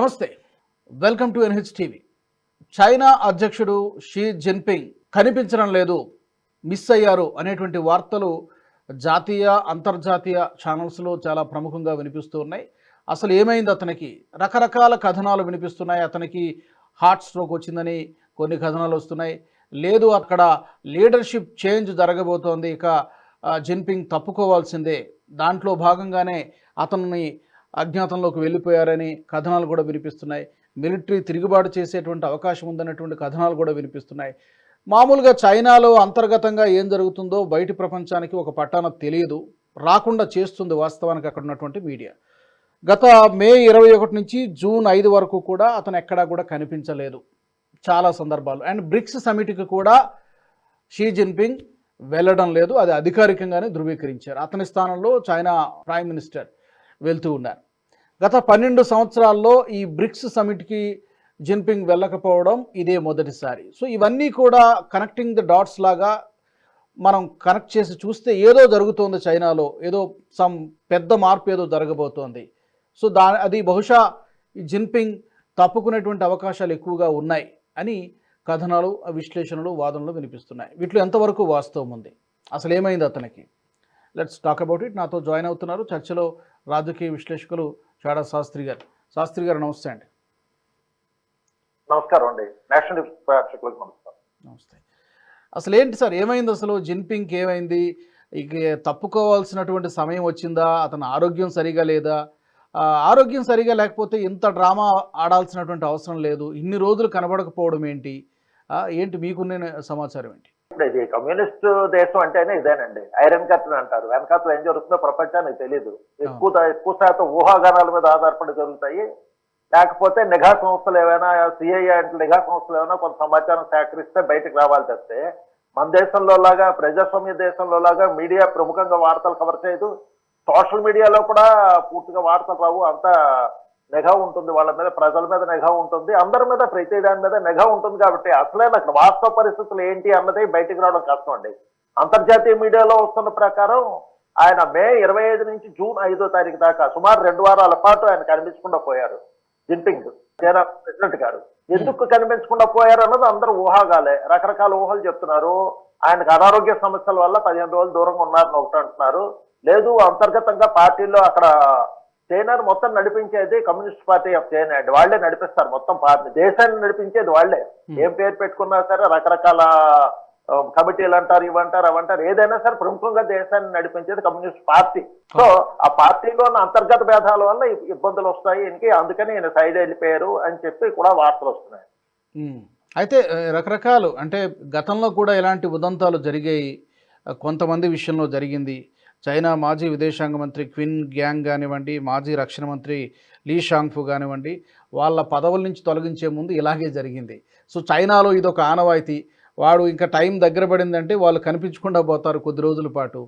నమస్తే. Welcome to NH TV China అధ్యక్షుడు Xi Jinping కనిపించడం లేదు మిస్ అయ్యారు అనేటువంటి వార్తలు జాతీయ అంతర్జాతీయ ఛానల్స్లో చాలా ప్రముఖంగా వినిపిస్తూ ఉన్నాయి. అసలు ఏమైంది అతనికి? రకరకాల కథనాలు వినిపిస్తున్నాయి. అతనికి హార్ట్ స్ట్రోక్ వచ్చిందని కొన్ని కథనాలు వస్తున్నాయి. లేదు అక్కడ లీడర్షిప్ చేంజ్ జరగబోతోంది. ఇక జిన్పింగ్ తప్పుకోవాల్సిందే. దాంట్లో భాగంగానే అతన్ని అజ్ఞాతంలోకి వెళ్ళిపోయారని కథనాలు కూడా వినిపిస్తున్నాయి. మిలిటరీ తిరుగుబాటు చేసేటువంటి అవకాశం ఉందన్నటువంటి కథనాలు కూడా వినిపిస్తున్నాయి. మామూలుగా చైనాలో అంతర్గతంగా ఏం జరుగుతుందో బయటి ప్రపంచానికి ఒక పట్టాన తెలియదు. రాకుండా చేస్తుంది వాస్తవానికి అక్కడ ఉన్నటువంటి మీడియా. గత మే ఇరవై ఒకటి నుంచి జూన్ ఐదు వరకు కూడా అతను ఎక్కడా కూడా కనిపించలేదు. చాలా సందర్భాలు. అండ్ బ్రిక్స్ సమిట్కి కూడా షీ జిన్పింగ్ వెళ్ళడం లేదు. అది అధికారికంగానే ధృవీకరించారు. అతని స్థానంలో చైనా ప్రైమ్ మినిస్టర్ వెళ్తూ ఉన్నారు. గత పన్నెండు సంవత్సరాల్లో ఈ బ్రిక్స్ సమిట్కి జిన్పింగ్ వెళ్ళకపోవడం ఇదే మొదటిసారి. సో ఇవన్నీ కూడా కనెక్టింగ్ ద డాట్స్ లాగా మనం కనెక్ట్ చేసి చూస్తే ఏదో జరుగుతోంది చైనాలో. ఏదో సమ్ పెద్ద మార్పు ఏదో జరగబోతోంది. సో దా అది బహుశా జిన్పింగ్ తప్పుకునేటువంటి అవకాశాలు ఎక్కువగా ఉన్నాయి అని కథనాలు విశ్లేషణలు వాదనలు వినిపిస్తున్నాయి. వీటిలో ఎంతవరకు వాస్తవం ఉంది? అసలు ఏమైంది అతనికి? Let's talk about it. నాతో జాయిన్ అవుతున్నారు చర్చలో రాజకీయ విశ్లేషకులు చాడా శాస్త్రి గారు. శాస్త్రి గారు నమస్తే అండి. నమస్కారం అండి. నేషనల్ నమస్తే. అసలు ఏంటి సార్? ఏమైంది అసలు? జిన్పింగ్కి ఏమైంది? ఇక తప్పుకోవాల్సినటువంటి సమయం వచ్చిందా? అతని ఆరోగ్యం సరిగా లేదా? ఆరోగ్యం సరిగా లేకపోతే ఇంత డ్రామా ఆడాల్సినటువంటి అవసరం లేదు. ఇన్ని రోజులు కనబడకపోవడం ఏంటి? ఏంటి మీకున్న సమాచారం ఏంటి? ఇది కమ్యూనిస్ట్ దేశం అంటేనే ఇదేనండి. ఐరన్ కర్టన్ అంటారు. వెనకాతలు ఏం జరుగుతుందో ప్రపంచానికి తెలియదు ఎక్కువ ఎక్కువ శాతం ఊహాగానాల మీద ఆధారపడి జరుగుతాయి. లేకపోతే నిఘా సంస్థలు ఏమైనా సిఐ అంటే నిఘా సంస్థలు ఏమైనా కొంత సమాచారం సేకరిస్తే బయటకు రావాలి తప్పితే మన దేశంలో లాగా ప్రజాస్వామ్య దేశంలో లాగా మీడియా ప్రముఖంగా వార్తలు కవర్ చేయదు. సోషల్ మీడియాలో కూడా పూర్తిగా వార్తలు రావు. అంతా నిఘా ఉంటుంది వాళ్ళ మీద ప్రజల మీద నిఘా ఉంటుంది అందరి మీద ప్రతి దాని మీద నిఘా ఉంటుంది కాబట్టి అసలే అక్కడ వాస్తవ పరిస్థితులు ఏంటి అన్నది బయటకు రావడం కష్టం అండి. అంతర్జాతీయ మీడియాలో వస్తున్న ప్రకారం ఆయన మే ఇరవై ఐదు నుంచి జూన్ ఐదో తారీఖు దాకా సుమారు రెండు వారాల పాటు ఆయన కనిపించకుండా పోయారు. జిన్పింగ్ చైనా ప్రెసిడెంట్ గారు. ఎందుకు కనిపించకుండా పోయారు అన్నది అందరూ ఊహాగాలే. రకరకాల ఊహలు చెప్తున్నారు. ఆయనకు అనారోగ్య సమస్యల వల్ల పదిహేను రోజులు దూరంగా ఉన్నారని ఒకటి అంటున్నారు లేదు అంతర్గతంగా పార్టీలో అక్కడ చైనాను మొత్తం నడిపించేది కమ్యూనిస్ట్ పార్టీ ఆఫ్ చైనా అండి. వాళ్ళే నడిపిస్తారు మొత్తం పార్టీ. దేశాన్ని నడిపించేది వాళ్ళే. ఏం పేరు పెట్టుకున్నా సరే రకరకాల కమిటీలు అంటారు ఇవంటారు అవంటారు ఏదైనా సరే ప్రముఖంగా దేశాన్ని నడిపించేది కమ్యూనిస్ట్ పార్టీ. సో ఆ పార్టీలో ఉన్న అంతర్గత భేదాల వల్ల ఇబ్- ఇబ్బందులు వస్తాయి. ఇంకే అందుకని ఈయన సైడ్ వెళ్ళిపోయారు అని చెప్పి కూడా వార్తలు వస్తున్నాయి. అయితే రకరకాలు అంటే గతంలో కూడా ఇలాంటి ఉదంతాలు జరిగాయి. కొంతమంది విషయంలో జరిగింది. చైనా మాజీ విదేశాంగ మంత్రి క్విన్ గ్యాంగ్ కానివ్వండి మాజీ రక్షణ మంత్రి లీ షాంగ్ఫు కానివ్వండి వాళ్ళ పదవుల నుంచి తొలగించే ముందు ఇలాగే జరిగింది. సో చైనాలో ఇది ఒక ఆనవాయితీ. వాడు ఇంకా టైం దగ్గర పడిందంటే వాళ్ళు కనిపించకుండా పోతారు కొద్ది రోజుల పాటు.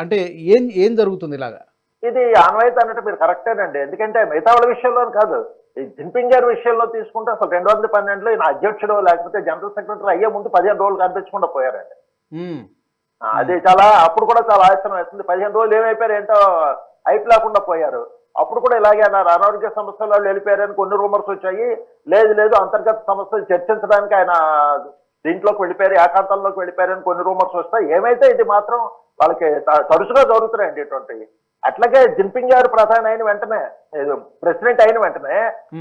అంటే ఏం ఏం జరుగుతుంది ఇలాగా? ఇది ఆన్వాయితీ అన్నట్టు మీరు కరెక్టేనండి. ఎందుకంటే మిగతా వాళ్ళ విషయంలో కాదు. ఈ జిన్పింగ్ గారి విషయంలో తీసుకుంటే అసలు రెండు వందల పన్నెండులో ఈయన అధ్యక్షుడు లేకపోతే జనరల్ సెక్రటరీ అయ్యే ముందు పదిహేను రోజులు కనిపించకుండా పోయారండి. అది చాలా అప్పుడు కూడా చాలా ఆశ్చర్యం వేస్తుంది. పదిహేను రోజులు ఏమైపోయారు ఏంటో హైప్ లేకుండా పోయారు. అప్పుడు కూడా ఇలాగే అన్నారు అనారోగ్య సమస్యలు వాళ్ళు వెళ్ళిపోయారని కొన్ని రూమర్స్ వచ్చాయి. లేదు లేదు అంతర్గత సమస్యలు చర్చించడానికి ఆయన దీంట్లోకి వెళ్ళిపోయారు ఏకాంతంలోకి వెళ్ళిపోయారని కొన్ని రూమర్స్ వస్తాయి. ఏమైతే ఇది మాత్రం వాళ్ళకి తరచుగా జరుగుతున్నాయండి ఇటువంటివి. అట్లాగే జిన్పింగ్ గారు ప్రధాని అయిన వెంటనే ప్రెసిడెంట్ అయిన వెంటనే.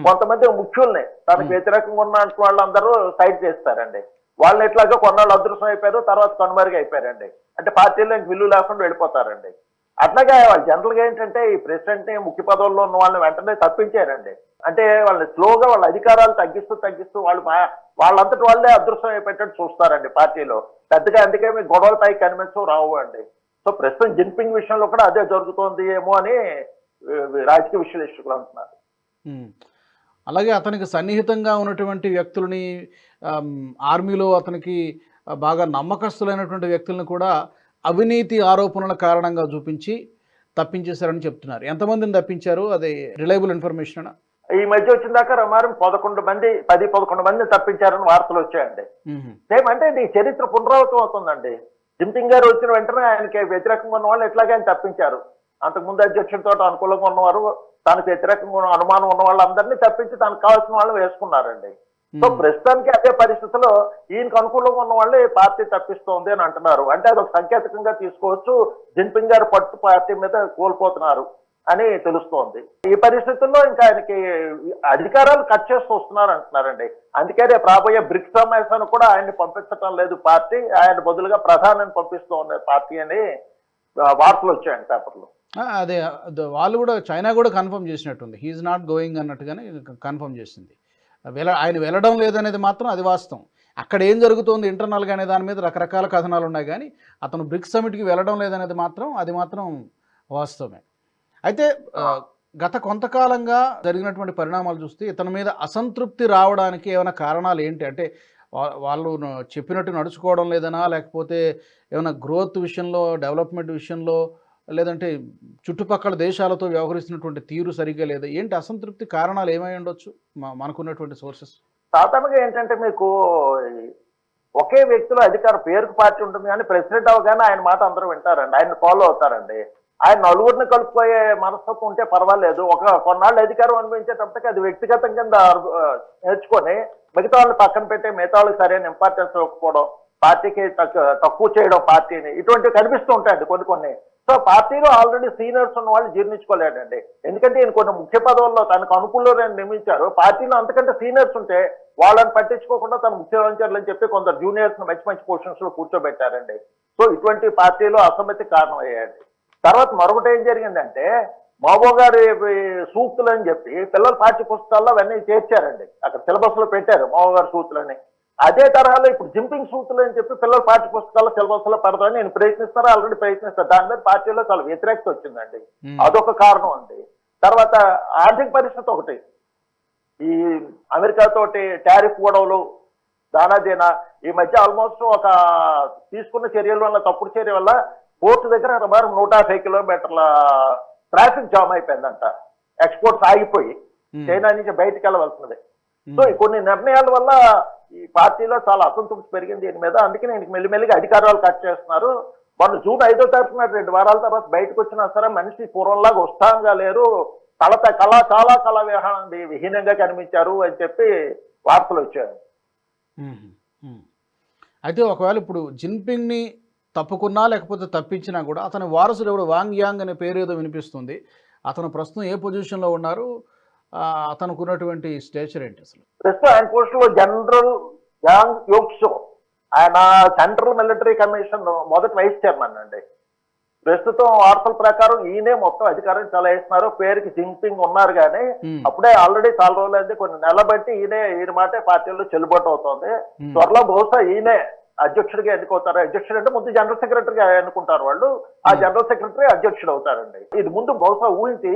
కొంతమంది ముఖ్యుల్ని తనకు వ్యతిరేకంగా ఉన్న వాళ్ళందరూ సైడ్ చేస్తారండి. వాళ్ళని ఎట్లాగా కొన్నాళ్ళు అదృశ్యం అయిపోయారు తర్వాత కనుమరుగు అయిపోయారండి. అంటే పార్టీలో ఇంక విల్లు లేకుండా వెళ్ళిపోతారండి. అట్లాగే వాళ్ళు జనరల్గా ఏంటంటే ఈ ప్రెసిడెంట్ని ముఖ్య పదవుల్లో ఉన్న వాళ్ళని వెంటనే తప్పించారండి. అంటే వాళ్ళని స్లోగా వాళ్ళ అధికారాలు తగ్గిస్తూ తగ్గిస్తూ వాళ్ళు వాళ్ళంతటి వాళ్ళే అదృష్టం అయిపోయేటట్టు చూస్తారండి పార్టీలో. పెద్దగా అందుకే మీకు గొడవలు పైకి కనిపించవు రావు అండి. సో ప్రస్తుతం జిన్పింగ్ విషయంలో కూడా అదే జరుగుతోంది ఏమో అని రాజకీయ విశ్లేషకులు అంటున్నారు. అలాగే అతనికి సన్నిహితంగా ఉన్నటువంటి వ్యక్తులని ఆర్మీలో అతనికి బాగా నమ్మకస్తులైనటువంటి వ్యక్తులను కూడా అవినీతి ఆరోపణల కారణంగా చూపించి తప్పించేశారని చెప్తున్నారు. ఎంతమందిని తప్పించారు? అది రిలయబుల్ ఇన్ఫర్మేషన్ ఈ మధ్య వచ్చిన దాకా రమారం పదకొండు మంది పది పదకొండు మంది తప్పించారని వార్తలు వచ్చాయండి. సేమ్ అంటే ఇది చరిత్ర పునరావృతం అవుతుందండి. జింపింగ్ గారు వచ్చిన వెంటనే ఆయనకి వ్యతిరేకంగా ఉన్న వాళ్ళు ఎట్లాగే ఆయన తప్పించారు. అంతకుముందు అధ్యక్షుడితో అనుకూలంగా ఉన్నవారు తనకు వ్యతిరేకంగా అనుమానం ఉన్న వాళ్ళందరినీ తప్పించి తనకు కావాల్సిన వాళ్ళు వేసుకున్నారండి. సో. ప్రస్తుతానికి అదే పరిస్థితిలో ఈయనకు అనుకూలంగా ఉన్న వాళ్ళే పార్టీ తప్పిస్తోంది అని అంటున్నారు. అంటే అది ఒక సంకేతకంగా తీసుకోవచ్చు జిన్పింగ్ గారు పట్టు పార్టీ మీద కోల్పోతున్నారు అని తెలుస్తోంది. ఈ పరిస్థితుల్లో ఇంకా ఆయనకి అధికారాలు కట్ చేస్తూ వస్తున్నారు అంటున్నారండి. అందుకే రేపు రాబోయే బ్రిక్స్ సమావేశాన్ని కూడా ఆయన్ని పంపించడం లేదు పార్టీ ఆయన బదులుగా ప్రధానిని పంపిస్తూ ఉన్న పార్టీ అని వార్తలు వచ్చాయండి పేపర్లో. అదే వాళ్ళు కూడా చైనా కూడా కన్ఫర్మ్ చేసినట్టుంది. హీఈస్ నాట్ గోయింగ్ అన్నట్టుగానే కన్ఫర్మ్ చేసింది. వెళ్ళ ఆయన వెళ్ళడం లేదనేది మాత్రం అది వాస్తవం. అక్కడ ఏం జరుగుతోంది ఇంటర్నల్గా అనే దాని మీద రకరకాల కథనాలు ఉన్నాయి కానీ అతను బ్రిక్స్ సమిట్కి వెళ్ళడం లేదనేది మాత్రం అది మాత్రం వాస్తవమే. అయితే గత కొంతకాలంగా జరిగినటువంటి పరిణామాలు చూస్తే ఇతని మీద అసంతృప్తి రావడానికి ఏమైనా కారణాలు ఏంటి? అంటే వాళ్ళు చెప్పినట్టు నడుచుకోవడం లేదనా? లేకపోతే ఏమైనా గ్రోత్ విషయంలో డెవలప్మెంట్ విషయంలో లేదంటే చుట్టుపక్కల దేశాలతో వ్యవహరిస్తున్నటువంటి తీరు సరిగ్గా లేదా ఏంటి అసంతృప్తి కారణాలు ఏమై ఉండొచ్చు? మనకున్నటువంటి సోర్సెస్. సాధారణంగా ఏంటంటే మీకు ఒకే వ్యక్తిలో అధికార పేరుకు పార్టీ ఉంటుంది కానీ ప్రెసిడెంట్ అవగానే ఆయన మాట అందరూ వింటారండి. ఆయన ఫాలో అవుతారండి. ఆయన నలుగురిని కలుపుకోయే మనస్తత్వం ఉంటే పర్వాలేదు. ఒక కొన్నాళ్ళు అధికారం అనిపించేటప్పటికి అది వ్యక్తిగతం కింద నేర్చుకొని మిగతా వాళ్ళని పక్కన పెట్టే మిగతా వాళ్ళకి సరైన ఇంపార్టెన్స్ ఇవ్వకపోవడం పార్టీకి తక్కువ తక్కువ చేయడం పార్టీని ఇటువంటివి కనిపిస్తూ ఉంటాయండి కొన్ని కొన్ని. సో పార్టీలో ఆల్రెడీ సీనియర్స్ ఉన్న వాళ్ళు జీర్ణించుకోలేడండి. ఎందుకంటే ఈయన కొన్ని ముఖ్య పదవుల్లో తనకు అనుకూలంగా నియమించారు. పార్టీలో అంతకంటే సీనియర్స్ ఉంటే వాళ్ళని పట్టించుకోకుండా తన ముఖ్యమంత్రులు అని చెప్పి కొందరు జూనియర్స్ మంచి మంచి పొజిషన్స్లో కూర్చోబెట్టారండి. సో ఇటువంటి పార్టీలో అసమ్మతి కారణమయ్యాయండి. తర్వాత మరొకటి ఏం జరిగిందంటే మాబో గారి సూక్తులు అని చెప్పి పిల్లల పాఠ్య పుస్తకాల్లో అవన్నీ చేర్చారండి. అక్కడ సిలబస్లో పెట్టారు మాబో గారి సూక్తులని. అదే తరహాలో ఇప్పుడు జింపింగ్ సూక్తులు అని చెప్పి పిల్లల పాఠ్య పుస్తకాల్లో సిలబస్లో పెడతామని నేను ప్రయత్నిస్తాను ఆల్రెడీ ప్రయత్నిస్తాను. దాని మీద పార్టీలో చాలా వ్యతిరేకత వచ్చిందండి. అదొక కారణం అండి. తర్వాత ఆర్థిక పరిస్థితి ఒకటి. ఈ అమెరికా తోటి టారిఫ్ గొడవలు దానాదీనా ఈ మధ్య ఆల్మోస్ట్ ఒక తీసుకున్న చర్యల వల్ల తప్పుడు చర్య వల్ల పోర్టు దగ్గర సుమారు నూట యాభై కిలోమీటర్ల ట్రాఫిక్ జామ్ అయిపోయిందంట. ఎక్స్పోర్ట్స్ ఆగిపోయి చైనా నుంచి బయటికి వెళ్ళవలసినది. సో కొన్ని నిర్ణయాల వల్ల ఈ పార్టీలో చాలా అసంతృప్తి పెరిగింది దీని మీద. అందుకే నేను మెల్లిమెల్లిగా అధికారాలు కట్ చేస్తున్నారు. మొన్న జూన్ ఐదో తారీఖున రెండు వారాల తర్వాత బయటకు వచ్చినా సరే మనిషి పూర్వంలాగా ఉత్సాహంగా లేరు. కళత కళ చాలా కళ విహానం విహీనంగా కనిపించారు అని చెప్పి వార్తలు వచ్చాయి. అయితే ఒకవేళ ఇప్పుడు జిన్పింగ్ని తప్పుకున్నా లేకపోతే తప్పించినా కూడా అతని వారసుడు ఎవడు? వాంగ్ యాంగ్ అనే పేరు ఏదో వినిపిస్తుంది. అతను ప్రస్తుతం ఏ పొజిషన్లో ఉన్నారు? ఉన్నటువంటి స్టేచర్ ఏంటి అసలు? ప్రస్తుతం ఆయన పోస్ట్లో జనరల్ యాంగ్ యోక్సో ఆయన సెంట్రల్ మిలిటరీ కమిషన్ మొదటి వైస్ చైర్మన్ అండి. ప్రస్తుతం వార్తల ప్రకారం ఈయనే మొత్తం అధికారం చలాయిస్తున్నారు. పేరుకి జింపింగ్ ఉన్నారు కానీ. అప్పుడే ఆల్రెడీ చాలా రోజులు అయింది. కొన్ని నెలల బట్టి ఈయనే ఈయన మాటే పార్టీలో చెల్లుబాటు అవుతోంది. త్వరలో బహుశా ఈయనే అధ్యక్షుడిగా ఎన్నుకోతారు. అధ్యక్షుడు అంటే ముందు జనరల్ సెక్రటరీగా ఎన్నుకుంటారు వాళ్ళు. ఆ జనరల్ సెక్రటరీ అధ్యక్షుడు అవుతారండి. ఇది ముందు బహుశా ఊహించి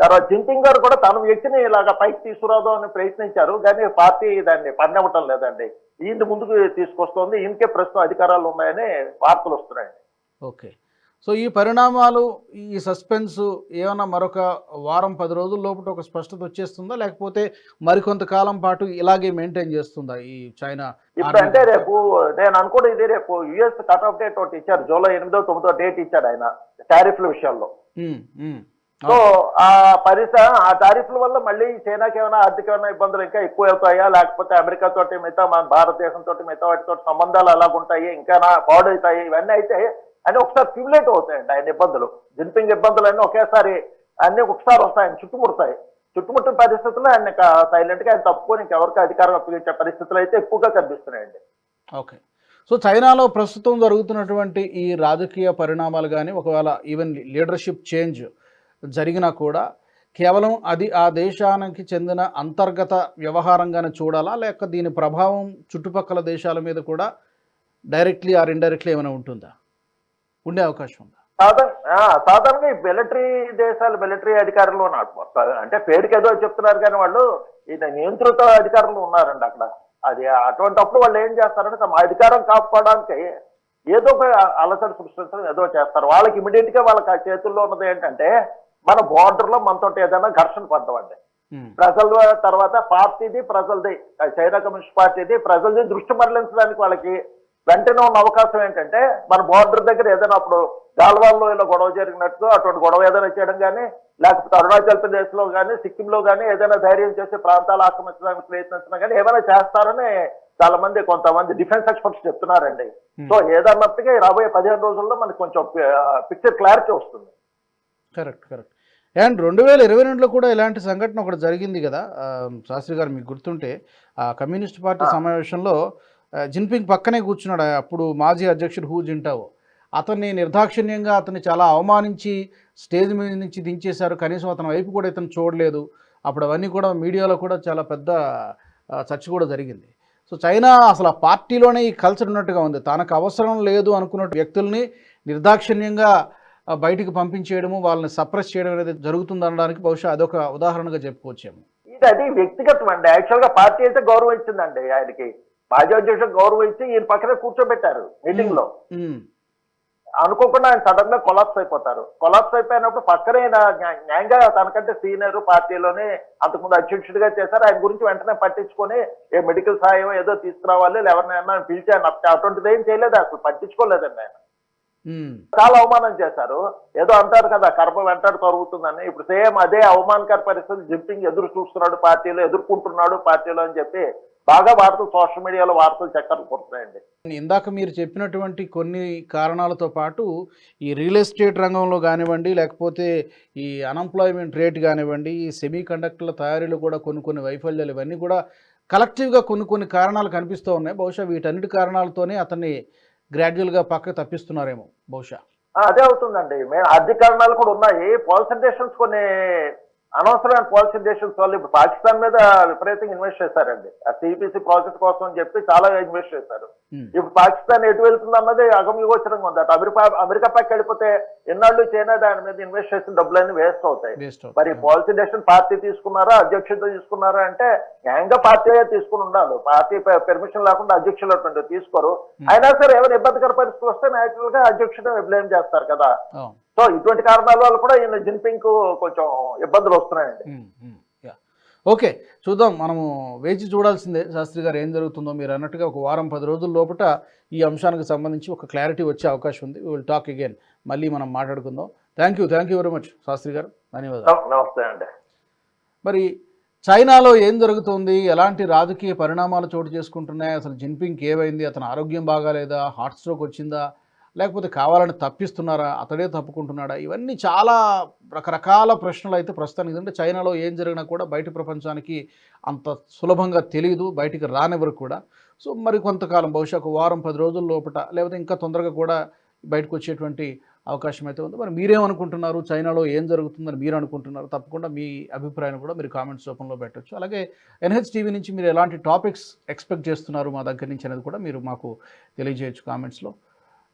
తర్వాత జింపింగ్ గారు కూడా తన వ్యక్తిని ఇలాగా పైకి తీసుకురాదాం అని ప్రయత్నించారు. కానీ పార్టీ దాన్ని పన్నవటం లేదండి. ఈయన ముందుకు తీసుకొస్తోంది. ఈయనకే ప్రస్తుతం అధికారాలు ఉన్నాయని వార్తలు వస్తున్నాయండి ఓకే. సో ఈ పరిణామాలు ఈ సస్పెన్స్ ఏమైనా మరొక వారం పది రోజుల లోపల ఒక స్పష్టత వచ్చేస్తుందా? లేకపోతే మరికొంతకాలం పాటు ఇలాగే మెయింటైన్ చేస్తుందా ఈ చైనా ఇప్పుడు అంటే రేపు నేను అనుకోండి ఇది. రేపు యుఎస్ కట్ ఆఫ్ డేట్ ఒకటి ఇచ్చారు. జూలై ఎనిమిదో తొమ్మిదో డేట్ ఇచ్చాడు ఆయన టారిఫ్ల విషయంలో మ్మ్. మ్మ్. సో ఆ పరిస ఆ టారిఫ్ల వల్ల మళ్ళీ చైనాకి ఏమైనా ఆర్థికమైన ఇబ్బందులు ఇంకా ఎక్కువ అవుతాయా లేకపోతే అమెరికా తోటి మిగతా మన భారతదేశం తోటి మిగతా వాటితో సంబంధాలు ఎలాగుంటాయి ఇంకా పాడవుతాయి? ఇవన్నీ అయితే అన్ని ఒకసారి క్యూములేట్ అవుతాయండి ఆయన ఇబ్బందులు. జిన్పింగ్ ఇబ్బందులు అన్నీ ఒకేసారి అన్ని ఒకసారి వస్తాయి ఆయన చుట్టుముడతాయి. చుట్టుముట్టిన పరిస్థితుల్లో ఆయన సైలెంట్గా ఆయన తప్పుకొని ఇంకెవరికి అధికారం అప్పగించే పరిస్థితులు అయితే ఎక్కువగా కనిపిస్తున్నాయండి. ఓకే. సో చైనాలో ప్రస్తుతం జరుగుతున్నటువంటి ఈ రాజకీయ పరిణామాలు కానీ ఒకవేళ ఈవెన్ లీడర్షిప్ చేంజ్ జరిగినా కూడా కేవలం అది ఆ దేశానికి చెందిన అంతర్గత వ్యవహారంగానే చూడాలా? లేక దీని ప్రభావం చుట్టుపక్కల దేశాల మీద కూడా డైరెక్ట్లీ ఆర్ ఇండైరెక్ట్లీ ఏమైనా ఉంటుందా? ఉండే అవకాశం ఉందా? సాధారణ సాధారణంగా ఈ మిలిటరీ దేశాలు మిలిటరీ అధికారులు ఉన్నారు. అంటే పేరుకి ఏదో చెప్తున్నారు కానీ వాళ్ళు ఈ నియంత్రిత అధికారులు ఉన్నారండి అక్కడ. అది అటువంటిప్పుడు వాళ్ళు ఏం చేస్తారంటే తమ అధికారం కాపాడడానికి ఏదో ఒక అలసట సృష్టించడం ఏదో చేస్తారు. వాళ్ళకి ఇమీడియట్గా వాళ్ళకి చేతుల్లో ఉన్నది ఏంటంటే మన border లో మనతో ఏదైనా ఘర్షణ పడ్డమండి మ్మ్. ప్రజల తర్వాత పార్టీది ప్రజలది చైనా కమ్యూనిస్ట్ పార్టీది ప్రజలది దృష్టి మరలించడానికి వాళ్ళకి వెంటనే ఉన్న అవకాశం ఏంటంటే మన బోర్డర్ దగ్గర ఏదైనా అప్పుడు గాల్వాల్లో ఇలా గొడవ జరిగినట్టు అటువంటి గొడవ ఏదైనా చేయడం కానీ లేకపోతే అరుణాచల్ ప్రదేశ్లో కానీ సిక్కిం లో కానీ ఏదైనా ధైర్యం చేసి ప్రాంతాలు ఆక్రమించడానికి ప్రయత్నించినా కానీ ఏమైనా చేస్తారని చాలా మంది కొంతమంది డిఫెన్స్ ఎక్స్పర్ట్స్ చెప్తున్నారండి. సో ఏదన్నట్టుగా ఈ రాబోయే పదిహేను రోజుల్లో మనకి కొంచెం పిక్చర్ క్లారిటీ వస్తుంది. Correct correct. అండ్ రెండు వేల ఇరవై రెండులో కూడా ఇలాంటి సంఘటన ఒకటి జరిగింది కదా. శాస్త్రి గారు మీకు గుర్తుంటే ఆ కమ్యూనిస్ట్ పార్టీ. సమావేశంలో జిన్పింగ్ పక్కనే కూర్చున్నాడు. అప్పుడు మాజీ అధ్యక్షుడు హూ జింటావో. అతన్ని నిర్దాక్షిణ్యంగా అతన్ని చాలా అవమానించి స్టేజ్ మీద నుంచి దించేశారు. కనీసం అతని వైపు కూడా ఇతను చూడలేదు. అప్పుడు అవన్నీ కూడా మీడియాలో కూడా చాలా పెద్ద చర్చ కూడా జరిగింది. సో చైనా అసలు ఆ పార్టీలోనే ఈ కల్చర్ ఉన్నట్టుగా ఉంది. తనకు అవసరం లేదు అనుకున్న వ్యక్తుల్ని నిర్దాక్షిణ్యంగా బయటికి పంపించేయడము వాళ్ళని సప్రెస్ చేయడం అనేది జరుగుతుంది అనడానికి బహుశా అదొక ఉదాహరణగా చెప్పుకోవచ్చేమో. ఇది అది వ్యక్తిగతం అండి. యాక్చువల్గా పార్టీ అయితే గౌరవం ఇచ్చిందండి ఆయనకి. మాజీ అధ్యక్షుడు గౌరవం ఇచ్చి ఈయన పక్కనే కూర్చోబెట్టారు మీటింగ్లో. అనుకోకుండా ఆయన సడన్గా కొలాప్స్ అయిపోతారు. కొలాప్స్ అయిపోయినప్పుడు పక్కనే న్యాయంగా తనకంటే సీనియర్ పార్టీలోనే అంతకుముందు అధ్యక్షుడిగా చేశారు. ఆయన గురించి వెంటనే పట్టించుకొని ఏ మెడికల్ సాయం ఏదో తీసుకురావాలి ఎవరినైనా పిలిచాను అటువంటిది ఏం చేయలేదు అసలు పట్టించుకోలేదండి ఆయన. చాలా అవమానం చేశారు. ఏదో అంటారు కదా కర్మ వెంటాడు తరుగుతుందని ఇప్పుడు సేమ్ అదే అవమానకర పరిస్థితి జింపింగ్ ఎదురు చూస్తున్నాడు పార్టీలో ఎదుర్కొంటున్నాడు పార్టీలో అని చెప్పి బాగా వార్తలు సోషల్ మీడియాలో వార్తలు చక్కర్లు కొడుతున్నాయండి. ఇందాక మీరు చెప్పినటువంటి కొన్ని కారణాలతో పాటు ఈ రియల్ ఎస్టేట్ రంగంలో కానివ్వండి లేకపోతే ఈ అన్ఎంప్లాయ్మెంట్ రేట్ కానివ్వండి ఈ సెమీ కండక్టర్ల తయారీలో కూడా కొన్ని కొన్ని వైఫల్యాలు ఇవన్నీ కూడా కలెక్టివ్గా కొన్ని కొన్ని కారణాలు కనిపిస్తూ ఉన్నాయి. బహుశా వీటన్నిటి కారణాలతోనే అతన్ని గ్రాడ్యువల్గా పక్క తప్పిస్తున్నారేమో బహుశా. అదే అవుతుందండి. మేము ఆర్థిక కారణాలు కూడా ఉన్నాయి. పాలిసెంటేషన్స్ కొన్ని అనవసరమైన పాలిసెంటేషన్స్ వల్ల ఇప్పుడు పాకిస్తాన్ మీద విపరీతంగా ఇన్వెస్ట్ చేశారండి. ఆ సిపిసి ప్రాజెక్ట్ కోసం అని చెప్పి చాలా ఇన్వెస్ట్ చేశారు. ఇప్పుడు పాకిస్తాన్ ఎటు వెళ్తుంది అన్నది అగమ్యగోచరంగా ఉంది. అటు అమెరికా అమెరికా పక్క వెళ్ళిపోతే ఎన్నాళ్ళు చైనా దాని మీద ఇన్వెస్ట్ చేసిన డబ్బులన్నీ వేస్ట్ అవుతాయి. మరి పాలసీ డెసిషన్ పార్టీ తీసుకున్నారా అధ్యక్షుడితో తీసుకున్నారా అంటే న్యాయంగా పార్టీ తీసుకుని ఉండాలి. పార్టీ పెర్మిషన్ లేకుండా అధ్యక్షులు అటువంటి తీసుకోరు. అయినా సరే ఎవరు ఇబ్బందికర పరిస్థితి వస్తే న్యాచురల్గా అధ్యక్షుడు బ్లేమ్ చేస్తారు కదా. సో ఇటువంటి కారణాల వల్ల కూడా ఈయన జిన్పింగ్ కొంచెం ఇబ్బందులు వస్తున్నాయండి. ఓకే చూద్దాం. మనము వేచి చూడాల్సిందే శాస్త్రి గారు ఏం జరుగుతుందో. మీరు అన్నట్టుగా ఒక వారం పది రోజుల లోపల ఈ అంశానికి సంబంధించి ఒక క్లారిటీ వచ్చే అవకాశం ఉంది. విల్ టాక్ అగైన్ మళ్ళీ మనం మాట్లాడుకుందాం. Thank you thank you very much Shastri garu. ధన్యవాదాలు. నమ- నమస్తే అండి. మరి చైనాలో ఏం జరుగుతోంది? ఎలాంటి రాజకీయ పరిణామాలు చోటు చేసుకుంటున్నాయి? అసలు జిన్పింగ్కి ఏమైంది? అతని ఆరోగ్యం బాగాలేదా? హార్ట్ స్ట్రోక్ వచ్చిందా? లేకపోతే కావాలని తప్పిస్తున్నారా అతడే తప్పుకుంటున్నాడా? ఇవన్నీ చాలా రకరకాల ప్రశ్నలు అయితే ప్రస్తుతానికి ఎందుకంటే చైనాలో ఏం జరిగినా కూడా బయట ప్రపంచానికి అంత సులభంగా తెలియదు బయటికి రానివ్వరు కూడా. సో మరి కొంతకాలం బహుశా ఒక వారం పది రోజుల లోపల లేకపోతే ఇంకా తొందరగా కూడా బయటకు వచ్చేటువంటి అవకాశం అయితే ఉంది. మరి మీరేమనుకుంటున్నారు? చైనాలో ఏం జరుగుతుందని మీరు అనుకుంటున్నారు? తప్పకుండా మీ అభిప్రాయం కూడా మీరు కామెంట్స్ రూపంలో పెట్టొచ్చు. అలాగే ఎన్హెచ్ టీవీ నుంచి మీరు ఎలాంటి టాపిక్స్ ఎక్స్పెక్ట్ చేస్తున్నారు మా దగ్గర నుంచి అనేది కూడా మీరు మాకు తెలియజేయచ్చు కామెంట్స్లో.